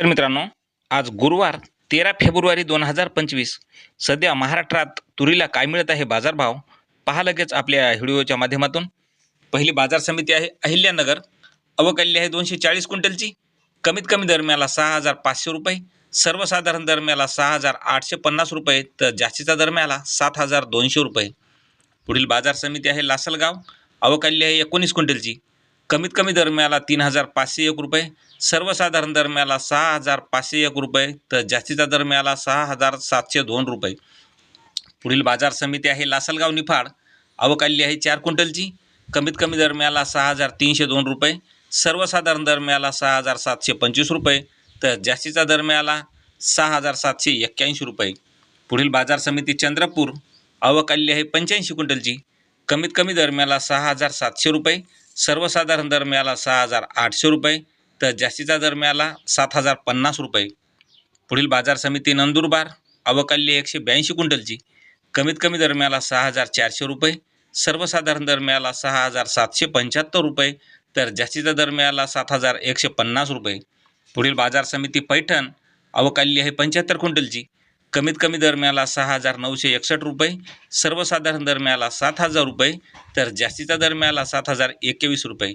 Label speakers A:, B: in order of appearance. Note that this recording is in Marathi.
A: तर मित्रांनो आज गुरुवार तेरा फेब्रुवारी दोन हजार पंचवीस सध्या महाराष्ट्रात तुरीला काय मिळत आहे बाजारभाव पहा लगेच आपल्या व्हिडिओच्या माध्यमातून. पहिली बाजार समिती आहे अहिल्यानगर अवकल्ली आहे दोनशे चाळीस क्विंटलची. कमीत कमी दरम्याला सहा हजार पाचशे रुपये सर्वसाधारण दरम्याला सहा हजार आठशे पन्नास रुपये तर जास्तीचा दरम्याला सात हजार दोनशे रुपये. पुढील बाजार समिती आहे लासलगाव अवकाली आहे एकोणीस क्विंटलची. कमीत कमी दरम्याला तीन हजार पाचशे एक रुपये सर्वसाधारण दरम्याला सहा हजार पाचशे एक रुपये तर जास्तीचा दरम्याला सहा हजार सातशे दोन रुपये. पुढील बाजार समिती आहे लासलगाव निफाड. अवकाली आहे चार क्विंटलची. कमीत कमी दरम्याला सहा हजार तीनशे दोन रुपये सर्वसाधारण दरम्याला सहा हजार सातशे पंचवीस रुपये तर जास्तीचा दरम्याला सहा हजार सातशे एक्क्याऐंशी रुपये. पुढील बाजार समिती चंद्रपूर. अवकाली आहे पंच्याऐंशी क्विंटलची. कमीत कमी दरम्याला सहा हजार सातशे रुपये सर्वसाधारण दर मिळाला सहा हजार आठशे रुपये तर जास्तीचा दरम्याला सात हजार पन्नास रुपये. पुढील बाजार समिती नंदुरबार अवकाल्य एकशे ब्याऐंशी क्विंटलची. कमीत कमी दरम्याला सहा हजार चारशे रुपये सर्वसाधारण दर मिळाला सहा हजार सातशे पंच्याहत्तर रुपये तर जास्तीचा दर मिळाला सात हजार एकशे पन्नास रुपये. पुढील बाजार समिती पैठण अवकाल्य आहे पंच्याहत्तर क्विंटलची. कमीत कमी दरम्याला सहा हजार नऊशे एकसष्ट रुपये सर्वसाधारण दरम्याला सात हजार रुपये तर जास्तीचा दरम्याला सात हजार एकवीस रुपये.